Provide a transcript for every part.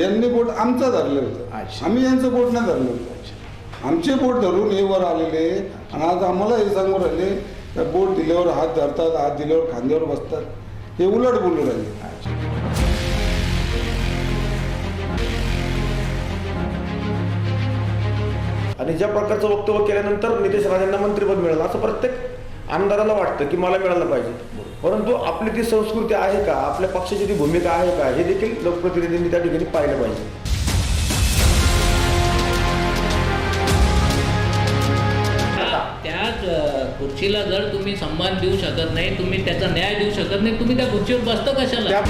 यांनी बोट आमचं धरलं होतं. अच्छा. आम्ही यांचं बोट नाही धरलं होतं. आमचे बोट धरून हे वर आलेले आणि आज आम्हाला हे सांगून राहिले त्या बोट दिल्यावर हात धरतात हात दिल्यावर खांद्यावर बसतात. हे उलट बोलू राहिले. आणि ज्या प्रकारचं वक्तव्य केल्यानंतर नितेश राणेंना मंत्रिपद मिळालं असं प्रत्येक आमदाराला वाटतं की मला मिळालं पाहिजे. परंतु आपली ती संस्कृती आहे का? आपल्या पक्षाची ती भूमिका आहे का? हे देखील लोकप्रतिनिधींनी त्या ठिकाणी पाहिलं पाहिजे. खुर्चीला जर तुम्ही सन्मान देऊ शकत नाही तुम्ही त्याचा न्याय देऊ शकत नाही तुम्ही त्या खुर्चीवर बसता कशाला?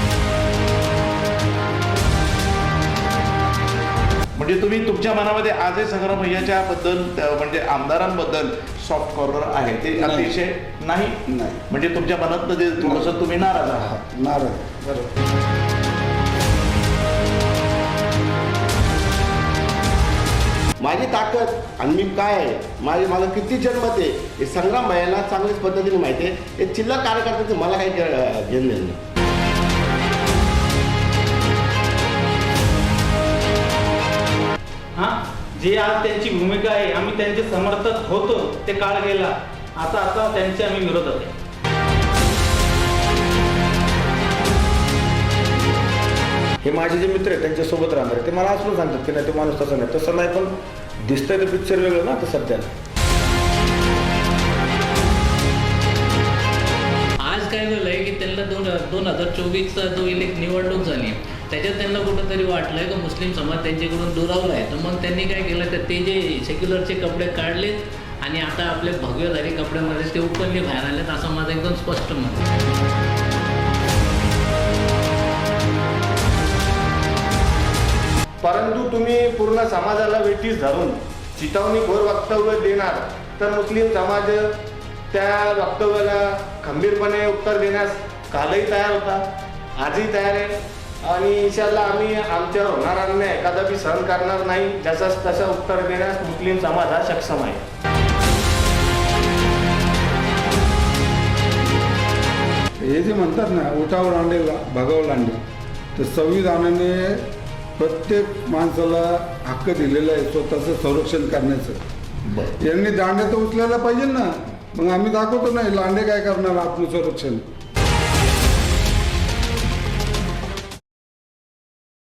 म्हणजे तुम्ही तुमच्या मनामध्ये आजही संग्राम भैयाच्या बद्दल म्हणजे आमदारांबद्दल सॉफ्ट कॉर्नर आहे ते. अतिशय नाही? नाही. म्हणजे तुमच्या मनात ते थोडंसं तुम्ही नाराज आहात. नाराज. बरोबर. माझी ताकद आणि मी काय आहे? माझे मला किती जन्मत आहे? हे संग्राम भयाला चांगल्याच पद्धतीने माहिती आहे. हे चिल्लर कार्यकर्त्याचं मला काही घेणं नाही. जे आज त्यांची भूमिका आहे आम्ही त्यांचे समर्थक होतो ते काळ गेला. आता आता त्यांचे आम्ही विरोधक आहे. हे माझे जे मित्र आहेत त्यांच्यासोबत राहणार आहे. ते मला असं पण सांगतात की नाही तो माणूस तसा नाही. तसं नाही पण दिसतंय ते पिक्चर वेगळं ना आता सध्याला. आज काय झालंय की त्यांना दोन दोन हजार चोवीसचा जो इलेक्ट निवडणूक झाली त्याच्यात त्यांना कुठंतरी वाटलं का मुस्लिम समाज त्यांच्याकडून दुरावला आहे तर मग त्यांनी काय केलं तर ते जे सेक्युलरचे कपडे काढलेत आणि आता आपले भगवेधारी कपड्यामध्ये ते ओपनली बाहेर आलेत असं माझं एकदम स्पष्ट मत आहे. परंतु तुम्ही पूर्ण समाजाला वेठीस धरून चितावणी घोर वक्तव्य देणार तर मुस्लिम समाज त्या वक्तव्याला खंबीरपणे उत्तर देण्यास कालही तयार होता आजही तयार आहे आणि इशाला आम्ही आमच्यावर होणारा अन्याय एखादा बी सहन करणार नाही जसंच तसं उत्तर देण्यास मुस्लिम समाज हा सक्षम आहे. हे जे म्हणतात ना उठाव लांडे भगाव लांडे तर संविधानाने प्रत्येक माणसाला हक्क दिलेला आहे स्वतःचं संरक्षण करण्याचं. यांनी दांडे तर उचलायला पाहिजे ना. मग आम्ही दाखवतो नाही लांडे काय करणार आत्मसंरक्षण?